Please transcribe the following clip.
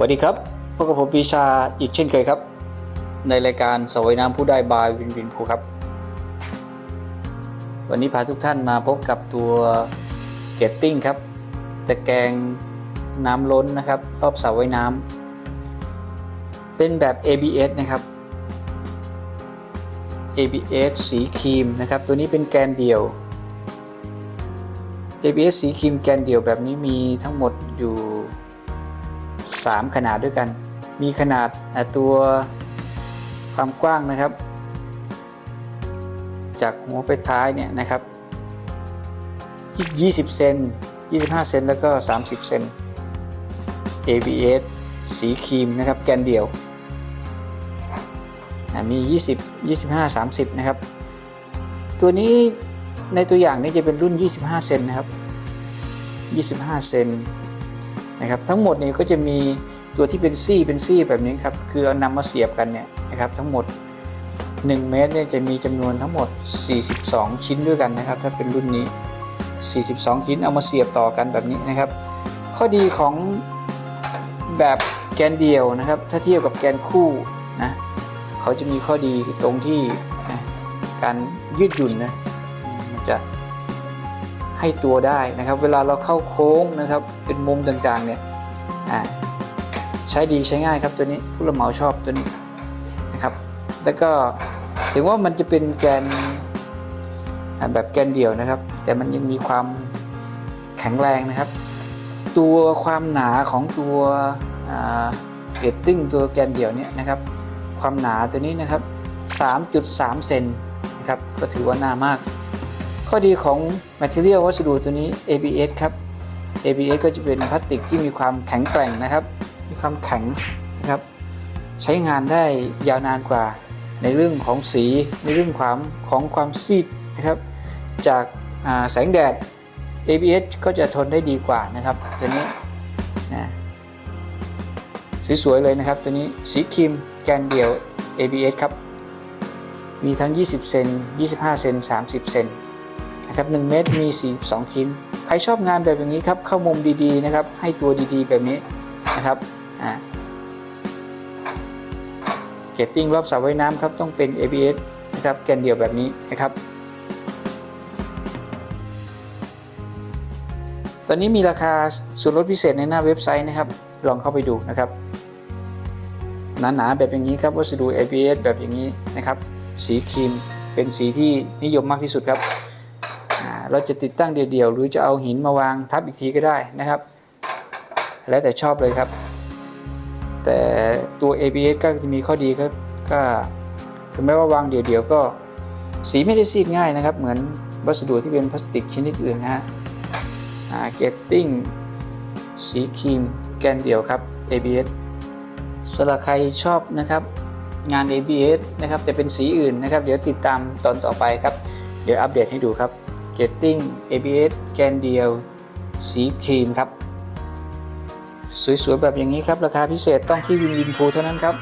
สวัสดีครับพบกับผมปีชาอีกเช่นเคยครับ ในรายการสวยน้ำผู้ได้บายวินวินภูครับ วันนี้พาทุกท่านมาพบกับตัวเกตติ้งครับตะแกรงน้ำล้นนะครับรอบสระว่ายน้ำเป็นแบบ ABS นะครับ ABS สีครีมนะครับ ตัวนี้เป็นแกนเดี่ยว ABS สีครีมแกนเดี่ยวแบบนี้มีทั้งหมดอยู่ 3 ขนาดด้วยกัน มีขนาดตัวความกว้างนะครับ จากหัวไปท้ายเนี่ยนะครับ 20 เซน 25 เซนแล้วก็ 30 เซน ABS สีครีมนะครับแกนเดี่ยว มี 20 25 30 นะครับ ตัวนี้ในตัวอย่างนี้จะเป็นรุ่น 25 เซนนะครับ 25 เซน นะครับทั้งหมดนี่ยก็จะมีตัวที่เป็นซี่เป็นซี่แบบนี้ครับคือเอานำมาเสียบกันเนี่ยนะครับทั้งหมด 1 เมตรเนี่ยจะมีจำนวนทั้งหมด 42 ชิ้นด้วยกันนะครับ ถ้าเป็นรุ่นนี้ 42 ชิ้นเอามาเสียบต่อกันแบบนี้นะครับ ข้อดีของแบบแกนเดียวนะครับ ถ้าเทียบกับแกนคู่นะเขาจะมีข้อดีตรงที่นะการยืดหยุ่นนะมันจะ ให้ตัวได้นะครับ เวลาเราเข้าโค้งนะครับ เป็นมุมต่างๆเนี่ยใช้ดีใช้ง่ายครับตัวนี้ผู้รับเหมาชอบตัวนี้นะครับ แล้วก็ถึงว่ามันจะเป็นแกนแบบแกนเดี่ยวนะครับ แต่มันยังมีความแข็งแรงนะครับ ตัวความหนาของตัวเกตติ้งตัวแกนเดี่ยวเนี่ยนะครับ ความหนาตัวนี้นะครับ 3.3 เซนนะครับ ก็ถือว่าหนามาก ข้อดีของ Material วัสดุตัวนี้ ABS ครับ ABS ก็จะเป็นพลาสติกที่มีความแข็งแกร่งนะครับ มีความแข็งนะครับ ใช้งานได้ยาวนานกว่า ในเรื่องของสี ในเรื่องความของความซีดนะครับ จากาแสงแดด ABS ก็จะทนได้ดีกว่านะครับ ตัวนี้นะสวยๆเลยนะครับ ตัวนี้สีครีมแกนเดี่ยว ABS ครับ มีทั้ง 20 เซน 25 เซน 30 เซน นะครับ1เมตรมี 42 ชิ้น ใครชอบงานแบบอย่างนี้ครับเข้ามุมดีๆนะครับ ให้ตัวดีๆแบบนี้นะครับอ่าเกตติ้งรอบสระว่ายน้ำครับต้องเป็น ABS นะครับแกนเดียวแบบนี้นะครับ ตอนนี้มีราคาส่วนลดพิเศษในหน้าเว็บไซต์นะครับ ลองเข้าไปดูนะครับหนาๆแบบอย่างนี้ครับวัสดุ ABS แบบอย่างนี้นะครับ สีครีมเป็นสีที่นิยมมากที่สุดครับ เราจะติดตั้งเดี่ยวๆหรือจะเอาหินมาวางทับอีกทีก็ได้นะครับ แล้วแต่ชอบเลยครับ แต่ตัว ABS ก็จะมีข้อดีครับ ก็ถึงแม้ว่าวางเดี่ยวๆก็สีไม่ได้ซีดง่ายนะครับ เหมือนวัสดุที่เป็นพลาสติกชนิดอื่นนะฮะเกตติ้งสีครีมแกนเดี่ยวครับ ABS สำหรับใครชอบนะครับงาน ABS นะครับแต่เป็นสีอื่นนะครับ เดี๋ยวติดตามตอนต่อไปครับ เดี๋ยวอัปเดตให้ดูครับ Getting ABS แกนเดียว สีครีมครับ สวยๆ แบบอย่างนี้ครับ ราคาพิเศษต้องที่วินวินพูเท่านั้นครับ